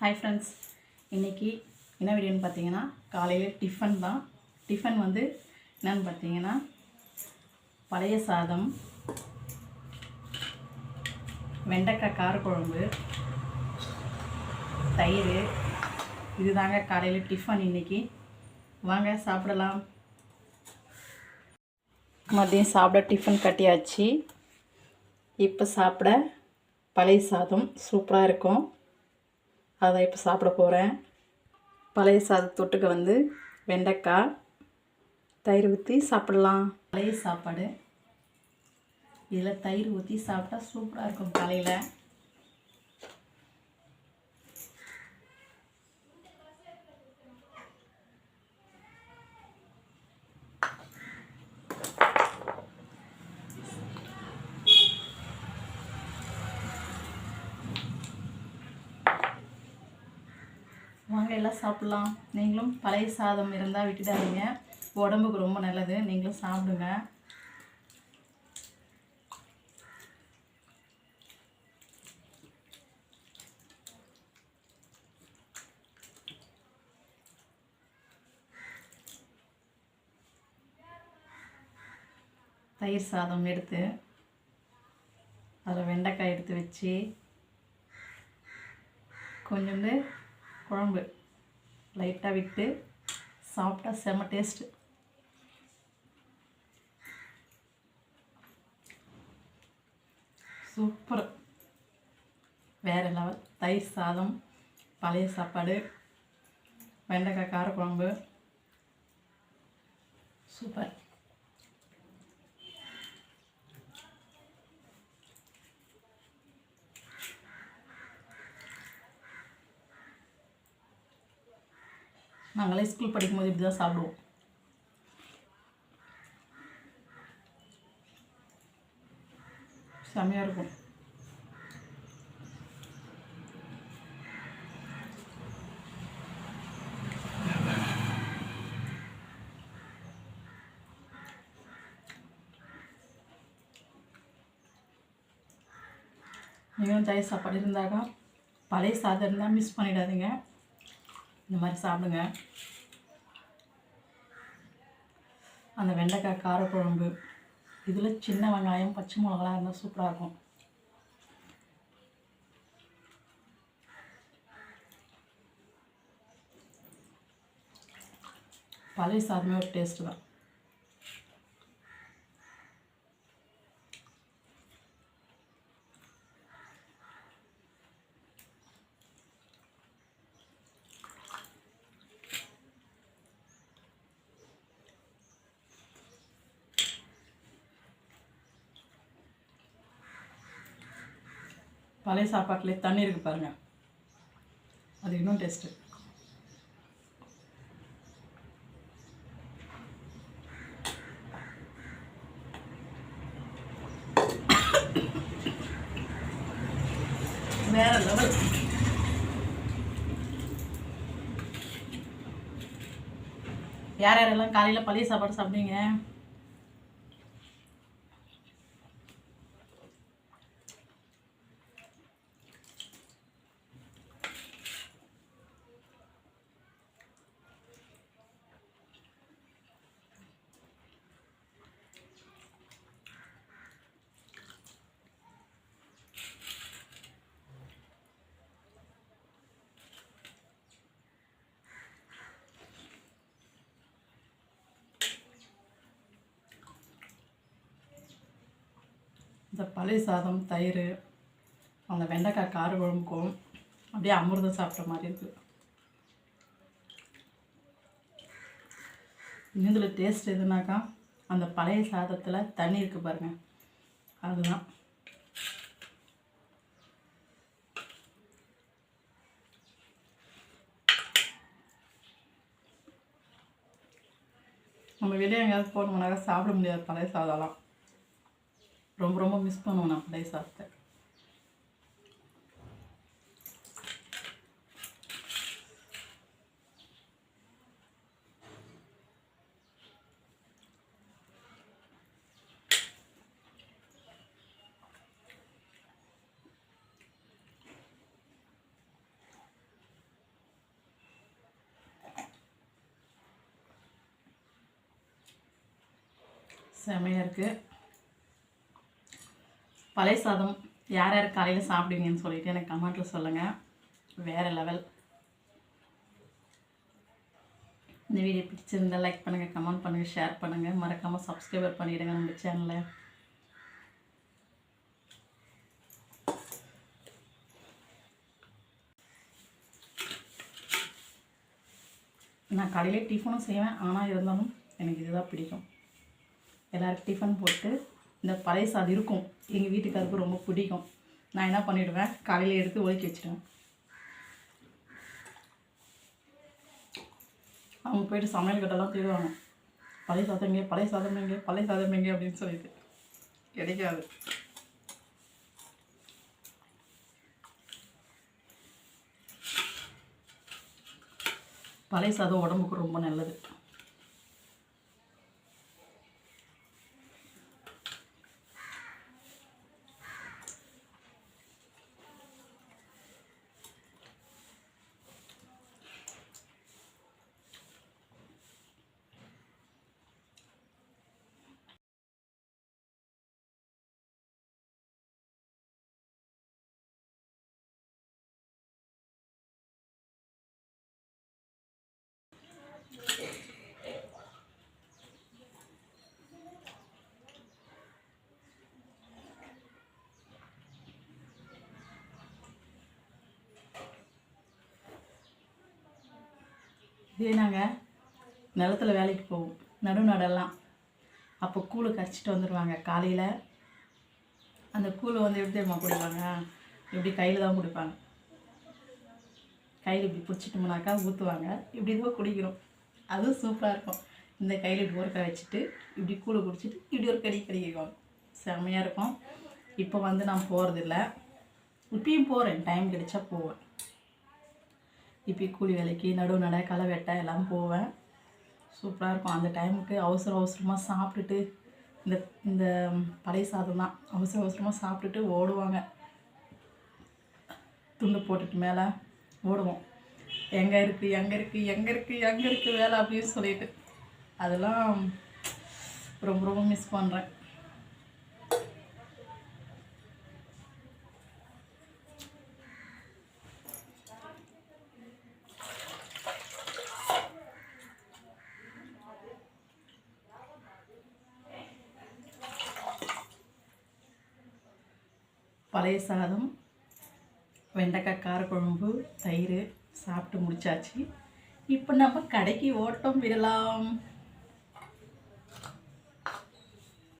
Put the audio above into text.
Hi friends இன்றைக்கி என்ன வீடியோன்னு பார்த்தீங்கன்னா காலையில் டிஃபன் தான். டிஃபன் வந்து என்னன்னு பார்த்தீங்கன்னா பழைய சாதம் வெண்டைக்காய் காரக்குழம்பு தயிர். இதுதாங்க காலையில் டிஃபன் இன்றைக்கி வாங்க சாப்பிடலாம். மதியம் சாப்பிட டிஃபன் கட்டியாச்சு. இப்போ சாப்பிட பழைய சாதம். சூப்பராக இருக்கும். அதை இப்போ சாப்பிட போகிறேன் பழைய சாத தொட்டுக்க வந்து வெண்டைக்காய் தயிர் ஊற்றி சாப்பிடலாம். பழைய சாப்பாடு. இதில் தயிர் ஊற்றி சாப்பிட்டா சூப்பராக இருக்கும் காலையில். வாங்க எல்லாம் சாப்பிட்லாம். நீங்களும் பழைய சாதம் இருந்தால் விட்டுடாதீங்க. உடம்புக்கு ரொம்ப நல்லது. நீங்களும் சாப்பிடுங்க. தயிர் சாதம் எடுத்து அதில் வெண்டைக்காய் எடுத்து வச்சு கொஞ்சோண்டு குழம்பு லைட்டாக விட்டு சாப்பிட்டா செம்ம டேஸ்ட்டு சூப்பர். வேறு லெவல் தயிர் சாதம் பழைய சாப்பாடு வெண்டைக்காய் காரக்குழம்பு. சூப்பர். நாங்களே ஸ்கூல் படிக்கும்போது இப்படி தான் சாப்பிடுவோம். செம்மையாக இருக்கும். நீங்களும் தயிர் சாப்பாடு இருந்தாக்கா பழைய சாதம் இருந்தால் மிஸ் பண்ணிடாதீங்க. இந்த மாதிரி சாப்பிடுங்க. அந்த வெண்டைக்காய் காரக்குழம்பு இதில் சின்ன வெங்காயம் பச்சை மிளகாலாம் இருந்தால் சூப்பராக இருக்கும். பழைய சாதமே ஒரு டேஸ்ட்டு தான். பழைய சாப்பாட்டிலே தண்ணி இருக்கு பாருங்க. அது இன்னும் டேஸ்ட்டு வேற லெவல் யார் யாரெல்லாம் காலையில் பழைய சாப்பாடு சாப்பிட்டீங்க? இந்த பழைய சாதம் தயிர் அந்த வெண்டைக்காய் கார குழம்புக்கும் அப்படியே அமிர்தம் சாப்பிட்ற மாதிரி இருக்குது இதில் டேஸ்ட் எதுனாக்கா அந்த பழைய சாதத்தில் தண்ணி இருக்குது பாருங்கள் அதுதான். நம்ம வெளியே எங்கேயாவது போனோம்னாக்கா சாப்பிட முடியாது பழைய சாதம்லாம். ரொம்ப ரொம்ப மிஸ் பண்ணுவோம் நான் அப்படியே சாப்பிட்டேன் செமையாக இருக்குது பழைய சாதம் யார் யார் காலையில் சாப்பிடுவீங்கன்னு சொல்லிட்டு எனக்கு கமெண்ட்டில் சொல்லுங்கள் வேறு லெவல் இந்த வீடியோ பிடிச்சிருந்தா லைக் பண்ணுங்கள் கமெண்ட் பண்ணுங்கள் ஷேர் பண்ணுங்கள் மறக்காமல் சப்ஸ்கிரைபர் பண்ணிவிடுங்க நம்ம சேனலை நான் காலையிலே டிஃபனும் செய்வேன். ஆனால் இருந்தாலும் எனக்கு இதுதான் பிடிக்கும். எல்லாருக்கும் டிஃபன் போட்டு இந்த பழைய சாதம் இருக்கும். எங்கள் வீட்டுக்காருக்கு ரொம்ப பிடிக்கும். நான் என்ன பண்ணிவிடுவேன் காலையில் எடுத்து ஒழுக்கி வச்சிடுவேன். அவங்க போயிட்டு சமையல் கட்டெல்லாம் தேடுவாங்க. பழைய சாதம் எங்கே பழைய சாதம் எங்கே பழைய சாதம் எங்கே அப்படின்னு சொல்லிட்டு. கிடைக்காது. பழைய சாதம் உடம்புக்கு ரொம்ப நல்லது. இதே நாங்கள் நிலத்துல வேலைக்கு போவோம். நடு நடெல்லாம். அப்போ கூழு கரைச்சிட்டு வந்துடுவாங்க காலையில் அந்த கூழை வந்து எப்படி தெரியுமா குடிப்பாங்க? இப்படி கையில் தான் குடிப்பாங்க. கையில் இப்படி பிடிச்சிட்டோம்னாக்கா ஊற்றுவாங்க இப்படி தான் குடிக்கிறோம். அதுவும் சூப்பராக இருக்கும். இந்த கையில் இப்படி ஒரு வச்சுட்டு இப்படி கூழை குடிச்சிட்டு இப்படி ஒரு கடி கடிக்குவாங்க செம்மையாக இருக்கும். இப்போ வந்து நான் போகிறதில்ல இப்பயும் போகிறேன் டைம் கிடைச்சா போவேன். இப்போ கூலி வேலைக்கு நடுவு நட களை வெட்ட எல்லாம் போவேன். சூப்பராக இருக்கும். அந்த டைமுக்கு அவசர அவசரமாக சாப்பிட்டுட்டு இந்த இந்த பழைய சாதம் தான். அவசர அவசரமாக சாப்பிட்டுட்டு ஓடுவாங்க. துண்டு போட்டுட்டு மேலே ஓடுவோம். எங்கே இருக்குது எங்கே இருக்குது எங்கே இருக்குது எங்கே இருக்குது வேலை அப்படின்னு சொல்லிட்டு. அதெல்லாம் ரொம்ப ரொம்ப மிஸ் பண்ணுறேன் பழைய சாதம் வெண்டைக்காய் காரக்குழம்பு தயிர் சாப்பிட்டு முடிச்சாச்சு. இப்போ நம்ம கடைக்கு ஓட்டம் விடலாம்.